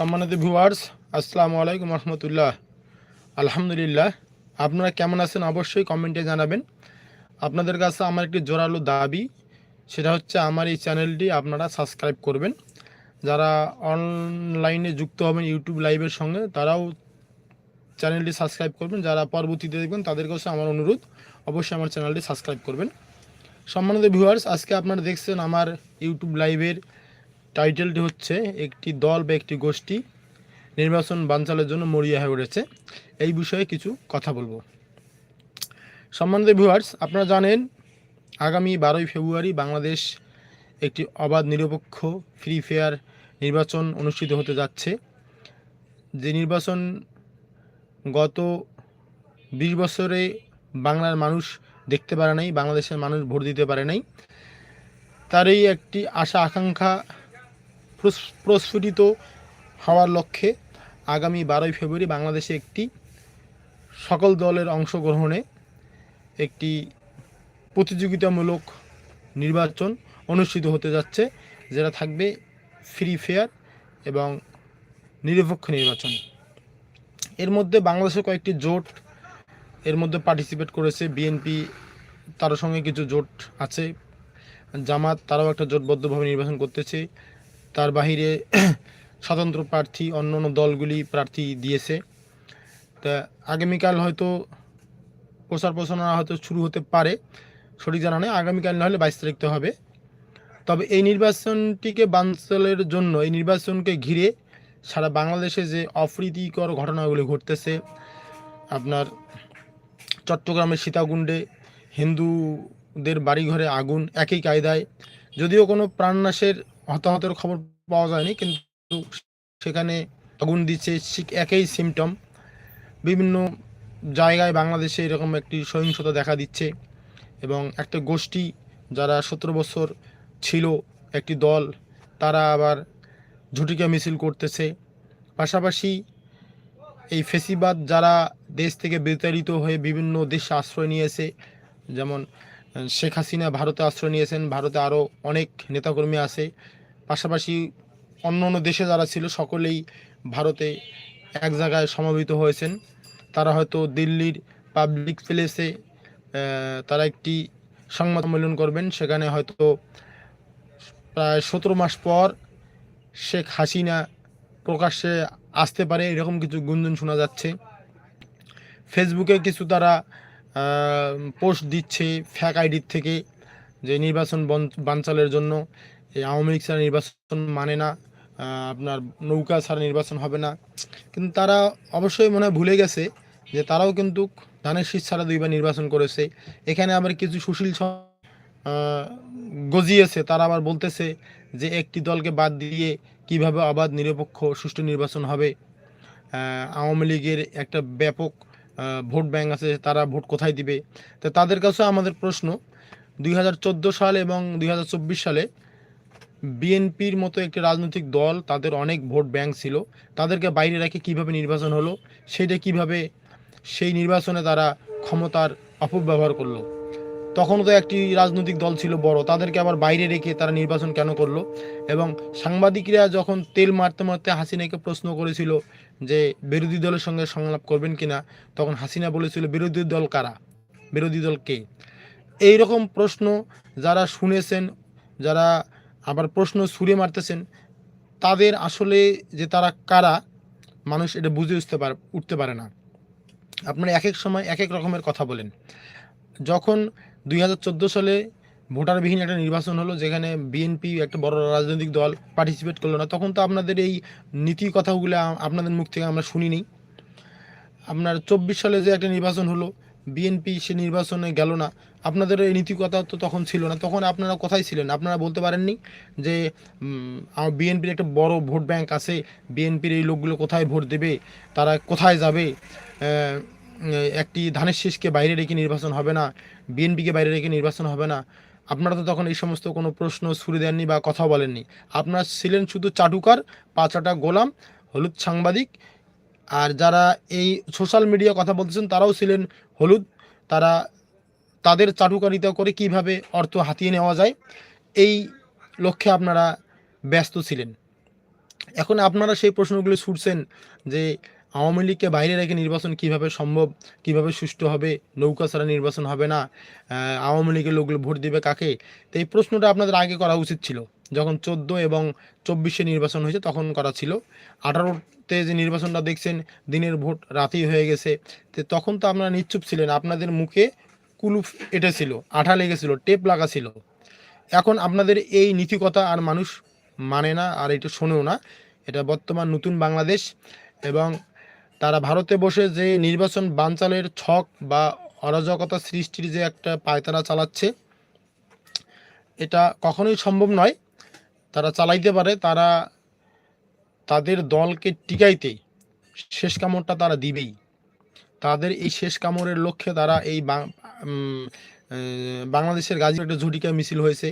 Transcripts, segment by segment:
সম্মানিত ভিউয়ার্স আসসালামু আলাইকুম রহমতুল্লাহ। আলহামদুলিল্লাহ, আপনারা কেমন আছেন অবশ্যই কমেন্টে জানাবেন। আপনাদের কাছে আমার একটি জোরালো দাবি, সেটা হচ্ছে আমার এই চ্যানেলটি আপনারা সাবস্ক্রাইব করবেন। যারা অনলাইনে যুক্ত হবেন ইউটিউব লাইভের সঙ্গে, তারাও চ্যানেলটি সাবস্ক্রাইব করবেন। যারা পরবর্তীতে দেখবেন, তাদের কাছে আমার অনুরোধ, অবশ্যই আমার চ্যানেলটি সাবস্ক্রাইব করবেন। সম্মানিত ভিউয়ার্স আজকে আপনারা দেখছেন আমার ইউটিউব লাইভের টাইটেলটি হচ্ছে, একটি দল বা একটি গোষ্ঠী নির্বাচন বানচালের জন্য মরিয়া হয়ে উঠেছে। এই বিষয়ে কিছু কথা বলব। সম্মানিত ভিউয়ার্স আপনারা জানেন, আগামী বারোই ফেব্রুয়ারি বাংলাদেশ একটি অবাধ, নিরপেক্ষ ফ্রি ফেয়ার নির্বাচন অনুষ্ঠিত হতে যাচ্ছে। যে নির্বাচন গত বিশ বছরে বাংলার মানুষ দেখতে পারে নাই, বাংলাদেশের মানুষ ভোট দিতে পারে নাই, তারই একটি আশা, আকাঙ্ক্ষা প্রস্ফুটিত হওয়ার লক্ষ্যে আগামী বারোই ফেব্রুয়ারি বাংলাদেশে একটি সকল দলের অংশগ্রহণে একটি প্রতিযোগিতামূলক নির্বাচন অনুষ্ঠিত হতে যাচ্ছে, যেটা থাকবে ফ্রি ফেয়ার এবং নিরপেক্ষ নির্বাচন। এর মধ্যে বাংলাদেশের কয়েকটি জোট এর মধ্যে পার্টিসিপেট করেছে বিএনপি তার সঙ্গে কিছু জোট আছে, জামাত, তারাও একটা জোটবদ্ধভাবে নির্বাচন করতেছে। তার বাহিরে স্বতন্ত্র প্রার্থী অন্য অন্য দলগুলি প্রার্থী দিয়েছে। তা আগামীকাল হয়তো প্রচার প্রচারণা হয়তো শুরু হতে পারে, সঠিক জানা নেই। আগামীকাল না হলে বাইশ তারিখতে হবে। তবে এই নির্বাচনটিকে বানচালের জন্য, এই নির্বাচনকে ঘিরে সারা বাংলাদেশে যে অপ্রীতিকর ঘটনাগুলি ঘটতেছে, আপনার চট্টগ্রামের সীতাকুণ্ডে হিন্দুদের বাড়িঘরে আগুন, একই কায়দায়, যদিও কোনো প্রাণনাশের হতাহতের খবর পাওয়া যায়নি, কিন্তু সেখানে আগুন দিচ্ছে একই সিমটম বিভিন্ন জায়গায় বাংলাদেশে এরকম একটি সহিংসতা দেখা দিচ্ছে এবং একটা গোষ্ঠী যারা সতেরো বছর ছিল একটি দল, তারা আবার ঝুটিকা মিছিল করতেছে। পাশাপাশি এই ফেসিবাদ যারা দেশ থেকে বিতাড়িত হয়ে বিভিন্ন দেশে আশ্রয় নিয়েছে, যেমন শেখ হাসিনা ভারতে আশ্রয় নিয়েছেন, ভারতে আরও অনেক নেতাকর্মী আছে। পাশাপাশি অন্য অন্য দেশে যারা ছিল, সকলেই ভারতে এক জায়গায় সমবেত হয়েছেন। তারা হয়তো দিল্লির পাবলিক প্লেসে তারা একটি সংবাদ সম্মেলন করবেন। সেখানে হয়তো প্রায় সতেরো মাস পর শেখ হাসিনা প্রকাশ্যে আসতে পারে, এরকম কিছু গুঞ্জন শোনা যাচ্ছে। ফেসবুকে কিছু তারা পোস্ট দিচ্ছে ফ্যাক আইডির থেকে, যে নির্বাচন বানচালের জন্য। এই আওয়ামী লীগ ছাড়া নির্বাচন মানে না আপনার নৌকা ছাড়া নির্বাচন হবে না। কিন্তু তারা অবশ্যই মনে ভুলে গেছে যে তারাও কিন্তু ধানের শীষ ছাড়া দুইবার নির্বাচন করেছে। এখানে আবার কিছু সুশীল গজিয়েছে। তারা আবার বলতেছে যে একটি দলকে বাদ দিয়ে কীভাবে অবাধ, নিরপেক্ষ, সুষ্ঠু নির্বাচন হবে। আওয়ামী লীগের একটা ব্যাপক ভোট ব্যাংক আছে, তারা ভোট কোথায় দিবে? তো তাদের কাছে আমাদের প্রশ্ন, দুই হাজার চোদ্দ সাল এবং দুই হাজার চব্বিশ সালে বিএনপির মতো একটি রাজনৈতিক দল, তাদের অনেক ভোট ব্যাংক ছিল। তাদেরকে বাইরে রেখে কীভাবে নির্বাচন হলো, সেটা কীভাবে সেই নির্বাচনে তারা ক্ষমতার অপব্যবহার করল। তখন তো একটি রাজনৈতিক দল ছিল বড়, তাদেরকে আবার বাইরে রেখে তারা নির্বাচন কেন করল? এবং সাংবাদিকরা যখন তেল মারতে মারতে হাসিনাকে প্রশ্ন করেছিল যে, বিরোধী দলের সঙ্গে সংলাপ করবেন কিনা? তখন হাসিনা বলেছিল, বিরোধী দল কারা? বিরোধী দল কে? এই রকম প্রশ্ন যারা শুনেছেন, যারা আবার প্রশ্ন ছুঁড়ে মারতেছেন, তাদের আসলে যে তারা কারা, মানুষ এটা বুঝে উঠতে পারে উঠতে পারে না। আপনারা এক এক সময় এক এক রকমের কথা বলেন। যখন দুই হাজার চোদ্দ সালে ভোটারবিহীন একটা নির্বাচন হলো, যেখানে বিএনপি একটা বড় রাজনৈতিক দল পার্টিসিপেট করল না, তখন তো আপনাদের এই নীতি কথাগুলো আপনাদের মুখ থেকে আমরা শুনিনি। আপনার চব্বিশ সালে যে একটা নির্বাচন হলো বিএনপি সে নির্বাচনে গেল না। আপনাদের এই নীতি কথা তো তখন ছিল না। তখন আপনারা কোথায় ছিলেন? আপনারা বলতে পারেননি যে বিএনপির একটা বড় ভোট ব্যাংক আছে। বিএনপির এই লোকগুলো কোথায় ভোট দেবে? তারা কোথায় যাবে? একটি ধানের শীষকে বাইরে রেখে নির্বাচন হবে না। বিএনপিকে বাইরে রেখে নির্বাচন হবে না। আপনারা তো তখন এই সমস্ত কোনো প্রশ্ন ছুড়ে দেননি বা কথা বলেননি। আপনারা ছিলেন শুধু চাটুকার, পাঁচাটা গোলাম, হলুদ সাংবাদিক আর যারা এই সোশ্যাল মিডিয়া কথা বলতেছেন, তারাও ছিলেন হলুদ। তারা তাদের চাটুকারিতা করে কীভাবে অর্থ হাতিয়ে নেওয়া যায়, এই লক্ষ্যে আপনারা ব্যস্ত ছিলেন। এখন আপনারা সেই প্রশ্নগুলো ছুটছেন যে আওয়ামী লীগকে বাইরে রেখে নির্বাচন কীভাবে সম্ভব, কীভাবে সুষ্ঠু হবে, নৌকা ছাড়া নির্বাচন হবে না আওয়ামী লীগের লোকগুলো ভোট দিবে কাকে? তো এই প্রশ্নটা আপনাদের আগে করা উচিত ছিল। যখন চোদ্দ এবং চব্বিশে নির্বাচন হয়েছে তখন করা ছিল। আঠারোতে যে নির্বাচনটা দেখছেন, দিনের ভোট রাতেই হয়ে গেছে। তো তখন তো আপনারা নিশ্চুপ ছিলেন, আপনাদের মুখে কুলুপ এটেছিল আঠা লেগেছিল টেপ লাগা ছিল। এখন আপনাদের এই নীতিকথা আর মানুষ মানে না, আর এটা শোনেও না। এটা বর্তমান নতুন বাংলাদেশ এবং তারা ভারতে বসে যে নির্বাচন বানচালের ছক বা অরাজকতা সৃষ্টির যে একটা পায়তারা চালাচ্ছে, এটা কখনোই সম্ভব নয়। তারা চালাইতে পারে, তারা তাদের দলকে টিকাইতে শেষ কামড়টা তারা দিবেই। তাদের এই শেষ কামড়ের লক্ষ্যে তারা এই বাংলাদেশের গাজী একটা ঝুটিকা মিছিল হয়েছে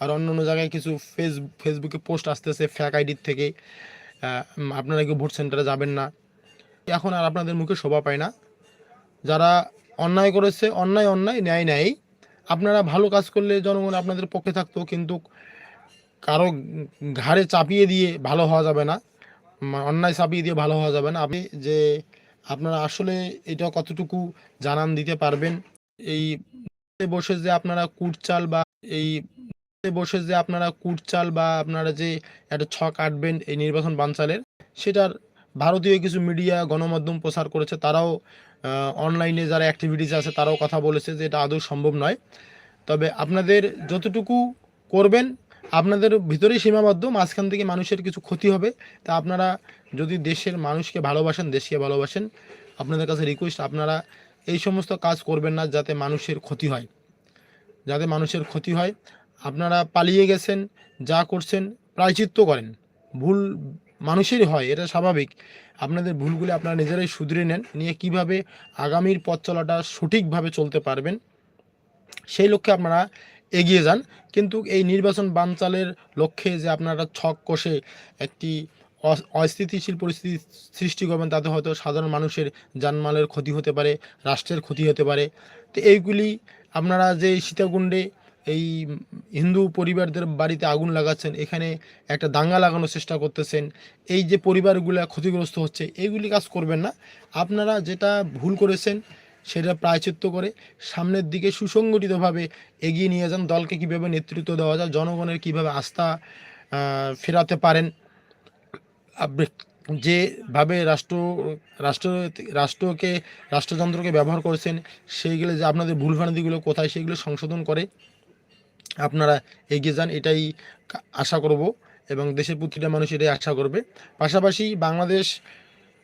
আর অন্য অন্য জায়গায় কিছু ফেস, ফেসবুকে পোস্ট আসতেছে ফ্যাক আইডির থেকে। আপনারা কেউ ভোট সেন্টারে যাবেন না। এখন আর আপনাদের মুখে শোভা পায় না। যারা অন্যায় করেছে, অন্যায় অন্যায়, ন্যায় ন্যায়, আপনারা ভালো কাজ করলে জনগণ আপনাদের পক্ষে থাকতো, কিন্তু কারও ঘাড়ে চাপিয়ে দিয়ে ভালো হওয়া যাবে না অন্যায় চাপিয়ে দিয়ে ভালো হওয়া যাবে না। আপনি যে আপনারা আসলে এটা কতটুকু জানান দিতে পারবেন? এই বসে যে আপনারা কুটচাল বা এই বসে যে আপনারা কুটচাল বা আপনারা যে একটা ছক আটবেন এই নির্বাচন বানচালের, সেটার ভারতীয় কিছু মিডিয়া গণমাধ্যম প্রচার করেছে, তারাও অনলাইনে যারা অ্যাক্টিভিটিস আছে, তারাও কথা বলেছে যে এটা আদৌ সম্ভব নয়। তবে আপনাদের যতটুকু করবেন আপনাদের ভিতরেই সীমাবদ্ধ, মাঝখান থেকে মানুষের কিছু ক্ষতি হবে। তা আপনারা যদি দেশের মানুষকে ভালোবাসেন, দেশকে ভালোবাসেন, আপনাদের কাছে রিকোয়েস্ট আপনারা এই সমস্ত কাজ করবেন না যাতে মানুষের ক্ষতি হয়। যাতে মানুষের ক্ষতি হয়, আপনারা পালিয়ে গেছেন, যা করছেন, প্রায়চিত্ত করেন। ভুল মানুষেরই হয়, এটা স্বাভাবিক। আপনাদের ভুলগুলি আপনারা নিজেরাই শুধরে নেন, নিয়ে কীভাবে আগামীর পথ চলাটা সঠিকভাবে চলতে পারবেন, সেই লক্ষ্যে আপনারা এগিয়ে যান। কিন্তু এই নির্বাচন বানচালের লক্ষ্যে যে আপনারা ছক কষে একটি অস্থিতিশীল পরিস্থিতি সৃষ্টি করবেন, তাতে হয়তো সাধারণ মানুষের জানমালের ক্ষতি হতে পারে, রাষ্ট্রের ক্ষতি হতে পারে। তো এইগুলি আপনারা যে সীতাকুণ্ডে এই হিন্দু পরিবারদের বাড়িতে আগুন লাগাচ্ছেন, এখানে একটা দাঙ্গা লাগানোর চেষ্টা করতেছেন, এই যে পরিবারগুলো ক্ষতিগ্রস্ত হচ্ছে এইগুলি কাজ করবেন না। আপনারা যেটা ভুল করেছেন সেটা প্রায়চিত্ত করে। সামনের দিকে সুসংগঠিতভাবে এগিয়ে নিয়ে যান। দলকে কীভাবে নেতৃত্ব দেওয়া যায়, জনগণের কীভাবে আস্থা ফেরাতে পারেন। যেভাবে রাষ্ট্র রাষ্ট্র, রাষ্ট্রকে, রাষ্ট্রযন্ত্রকে ব্যবহার করেছেন, সেইগুলো যে আপনাদের ভুলভ্রান্তিগুলো কোথায়, সেগুলো সংশোধন করে আপনারা এগিয়ে যান, এটাই আশা করব এবং দেশের প্রতিটা মানুষ এটাই আশা করবে। পাশাপাশি বাংলাদেশ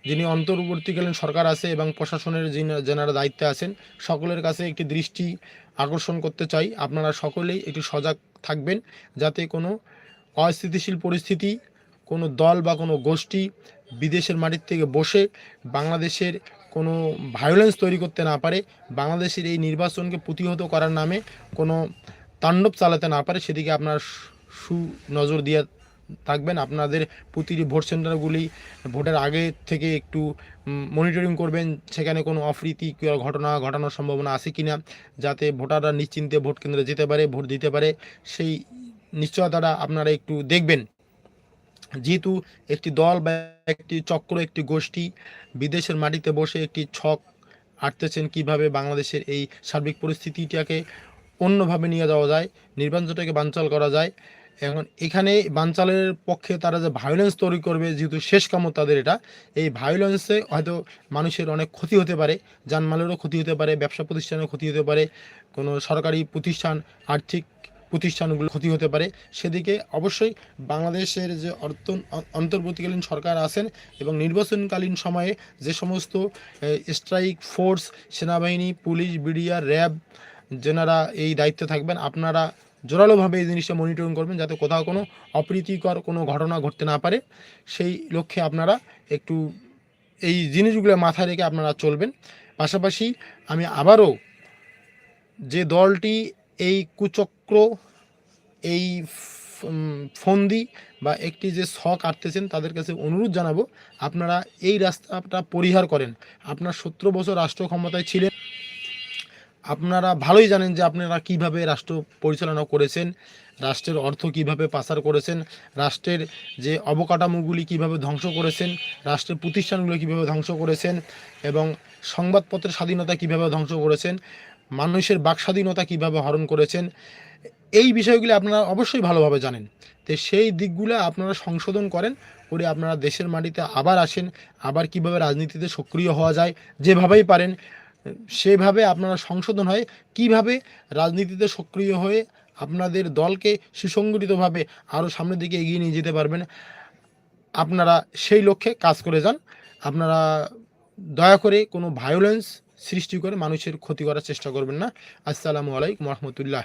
যিনি অন্তর্বর্তীকালীন সরকার আছে এবং প্রশাসনের যিনি- যেনারা দায়িত্বে আছেন, সকলের কাছে একটি দৃষ্টি আকর্ষণ করতে চাই। আপনারা সকলেই একটু সজাগ থাকবেন যাতে কোনো অস্থিতিশীল পরিস্থিতি, কোনো দল বা কোনো গোষ্ঠী বিদেশের মাটির থেকে বসে বাংলাদেশের কোনো ভায়োলেন্স তৈরি করতে না পারে, বাংলাদেশের এই নির্বাচনকে প্রতিহত করার নামে কোনো তাণ্ডব চালাতে না পারে, সেদিকে আপনার সুনজর দিয়ে থাকবেন। আপনাদের প্রতিটি ভোট সেন্টারগুলি ভোটের আগে থেকে একটু মনিটরিং করবেন, সেখানে কোনো অপ্রীতি ঘটনা ঘটানোর সম্ভাবনা আছে কি না যাতে ভোটাররা নিশ্চিন্তে ভোট কেন্দ্রে যেতে পারে, ভোট দিতে পারে, সেই নিশ্চয়তাটা আপনারা একটু দেখবেন। যেহেতু একটি দল বা একটি চক্র, একটি গোষ্ঠী বিদেশের মাটিতে বসে একটি ছক আটতেছেন কীভাবে বাংলাদেশের এই সার্বিক পরিস্থিতিটাকে অন্যভাবে নিয়ে যাওয়া যায়, নির্বাচনটাকে বানচাল করা যায় এখন এখানে বানচালের পক্ষে তারা যে ভায়োলেন্স তৈরি করবে, যেহেতু শেষ কামড় তাদের এটা, এই ভায়োলেন্সে হয়তো মানুষের অনেক ক্ষতি হতে পারে, যানমালেরও ক্ষতি হতে পারে, ব্যবসা প্রতিষ্ঠানের ক্ষতি হতে পারে, কোনো সরকারি প্রতিষ্ঠান, আর্থিক প্রতিষ্ঠানগুলো ক্ষতি হতে পারে। সেদিকে অবশ্যই বাংলাদেশের যে অর্থ অন্তর্বর্তীকালীন সরকার আছেন এবং নির্বাচনকালীন সময়ে যে সমস্ত স্ট্রাইক ফোর্স সেনাবাহিনী, পুলিশ, বিডিআর, র্যাব, যেনারা এই দায়িত্বে থাকবেন, আপনারা জোরালোভাবে এই জিনিসটা মনিটরিং করবেন যাতে কোথাও কোনো অপ্রীতিকর কোনো ঘটনা ঘটতে না পারে। সেই লক্ষ্যে আপনারা একটু এই জিনিসগুলো মাথায় রেখে আপনারা চলবেন। পাশাপাশি আমি আবারও যে দলটি এই কুচক্র, এই ফন্দি বা একটি যে শখ আটতেছেন তাদের কাছে অনুরোধ জানাব, আপনারা এই রাস্তাটা পরিহার করেন। আপনার সতেরো বছর রাষ্ট্র ক্ষমতায় ছিলেন। আপনারা ভালোই জানেন যে আপনারা কীভাবে রাষ্ট্র পরিচালনা করেছেন, রাষ্ট্রের অর্থ কীভাবে পাচার করেছেন, রাষ্ট্রের যে অবকাঠামোগুলি কীভাবে ধ্বংস করেছেন, রাষ্ট্রের প্রতিষ্ঠানগুলো কীভাবে ধ্বংস করেছেন এবং সংবাদপত্রের স্বাধীনতা কীভাবে ধ্বংস করেছেন, মানুষের বাক স্বাধীনতা কীভাবে হরণ করেছেন, এই বিষয়গুলি আপনারা অবশ্যই ভালোভাবে জানেন। তো সেই দিকগুলো আপনারা সংশোধন করেন, করে আপনারা দেশের মাটিতে আবার আসেন, আবার কীভাবে রাজনীতিতে সক্রিয় হওয়া যায়, যেভাবেই পারেন সেভাবে আপনারা সংশোধন হয়, কীভাবে রাজনীতিতে সক্রিয় হয়ে আপনাদের দলকে সুসংগঠিতভাবে আরও সামনের দিকে এগিয়ে নিয়ে যেতে পারবেন, আপনারা সেই লক্ষ্যে কাজ করে যান। আপনারা দয়া করে কোনো ভায়োলেন্স সৃষ্টি করে মানুষের ক্ষতি করার চেষ্টা করবেন না। আসসালামু আলাইকুম রহমতুল্লাহ।